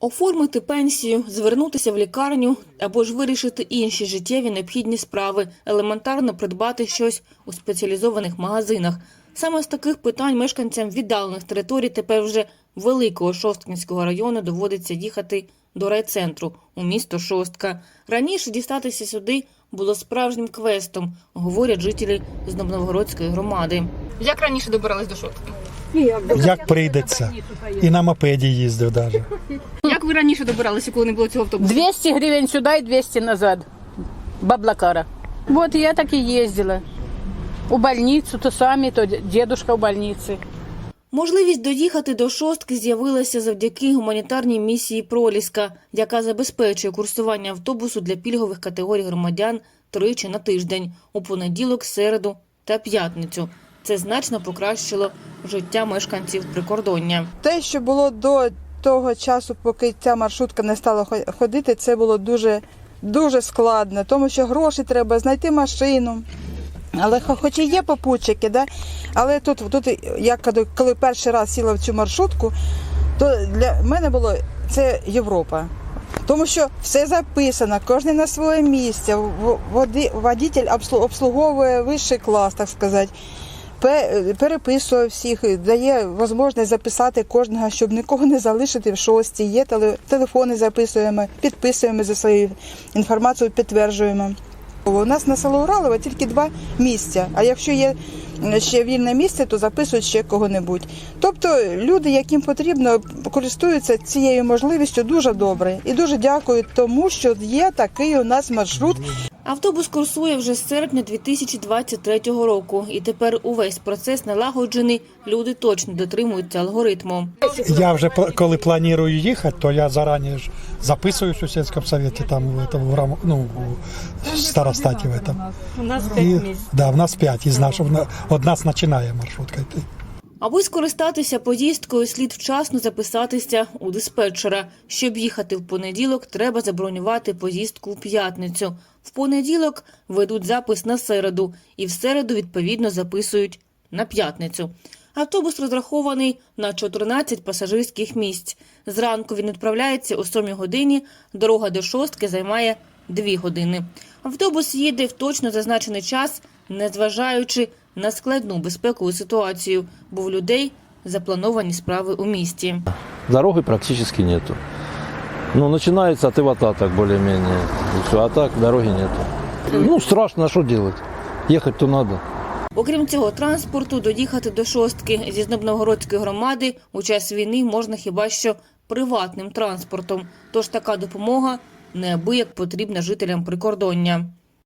Оформити пенсію, звернутися в лікарню або ж вирішити інші життєві необхідні справи, елементарно придбати щось у спеціалізованих магазинах. Саме з таких питань мешканцям віддалених територій тепер вже великого Шосткінського району доводиться їхати до райцентру у місто Шостка. Раніше дістатися сюди було справжнім квестом, говорять жителі з Новгородської громади. Як раніше добирались до Шостки? Як прийдеться. І на мопеді їздив навіть. Як ви раніше добиралися, коли не було цього автобусу? 200 гривен сюда и 200 назад. Баблакара. Вот я так и ездила. У больницу, то сами, то дедушка в больнице. Можливість доїхати до шостки з'явилася завдяки гуманітарній місії Проліска, яка забезпечує курсування автобусу для пільгових категорій громадян тричі на тиждень у понеділок, середу та п'ятницю. Це значно покращило життя мешканців прикордоння. Те, що було до того часу, поки ця маршрутка не стала хо- ходити, це було дуже, дуже складно, тому що гроші треба знайти машину. Але хо- хоч і є попутчики, да? але тут, тут я коли- перший раз сіла в цю маршрутку, то для мене було це Європа. Тому що все записано, кожен на своє місце. Водитель обслуговує вищий клас, так сказати. Пе- переписує всіх, дає можливість записати кожного, щоб нікого не залишити в шості. Є теле- телефони записуємо, підписуємо за свою інформацію, підтверджуємо. У нас на село Уралове тільки два місця. А якщо є ще вільне місце, то записують ще кого-небудь. Тобто люди, яким потрібно, користуються цією можливістю дуже добре і дуже дякую тому, що є такий у нас маршрут Автобус курсує вже з серпня 2023 року, і тепер увесь процес налагоджений. Люди точно дотримуються алгоритму. Я вже коли планую їхати, то я зарані ж записуюсь у сільському совєті, там в, этом, в, рам- ну, в старостаті в этом. У нас І, да, в нас п'ять із нашого, од нас починає маршрутка йти. Аби скористатися поїздкою, слід вчасно записатися у диспетчера. Щоб їхати в понеділок, треба забронювати поїздку в п'ятницю. В понеділок ведуть запис на середу, і в середу відповідно записують на п'ятницю. Автобус розрахований на 14 пасажирських місць. Зранку він відправляється о 7 годині. Дорога до шостки займає 2 години. Автобус їде в точно зазначений час, незважаючи на складну безпекову ситуацію, бо в людей заплановані справи у місті. Дороги практически нету. Ну, начинается от Ивата так более-менее. Все, а так дороги нету. Ну, страшно, что делать? Ехать то надо. Окрім цього транспорту, доїхати до шостки зі Знобновгородської громади у час війни можна хіба що приватним транспортом. Тож така допомога неабияк потрібна жителям прикордоння.